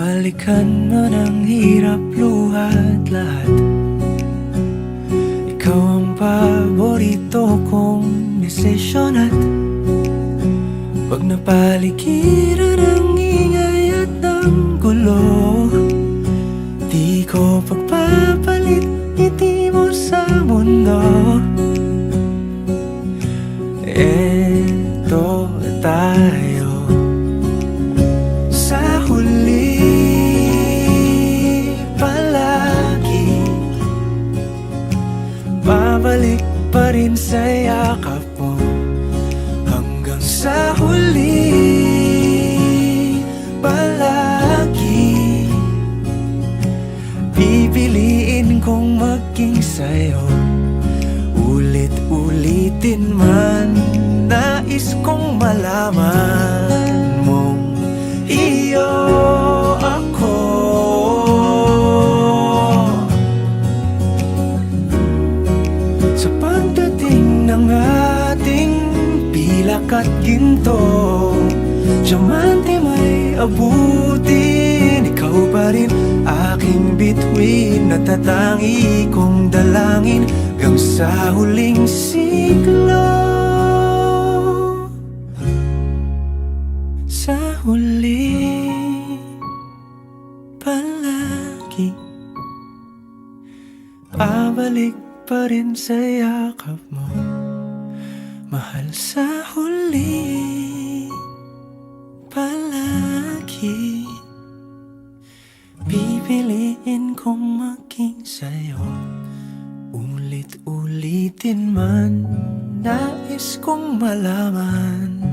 balikan man ang hirap luhat lahat. Ikaw ang paborito kong desisyon at Pag napaligiran ang ingay at ang gulo. Di ko pagpapalit kong maging sa'yo. Ulit-ulitin man Nais kong malaman mong Iyo ako. Sa pagdating ng ating pilak at ginto Diamante may abutin Ikaw pa rin aking bituin Natatangi kong dalangin Hanggang sa huling siglo. Sa huli Palagi Pabalik pa rin sa yakap mo. Mahal sa huli kong maging sa'yo. Ulit-ulitin man Nais kong malaman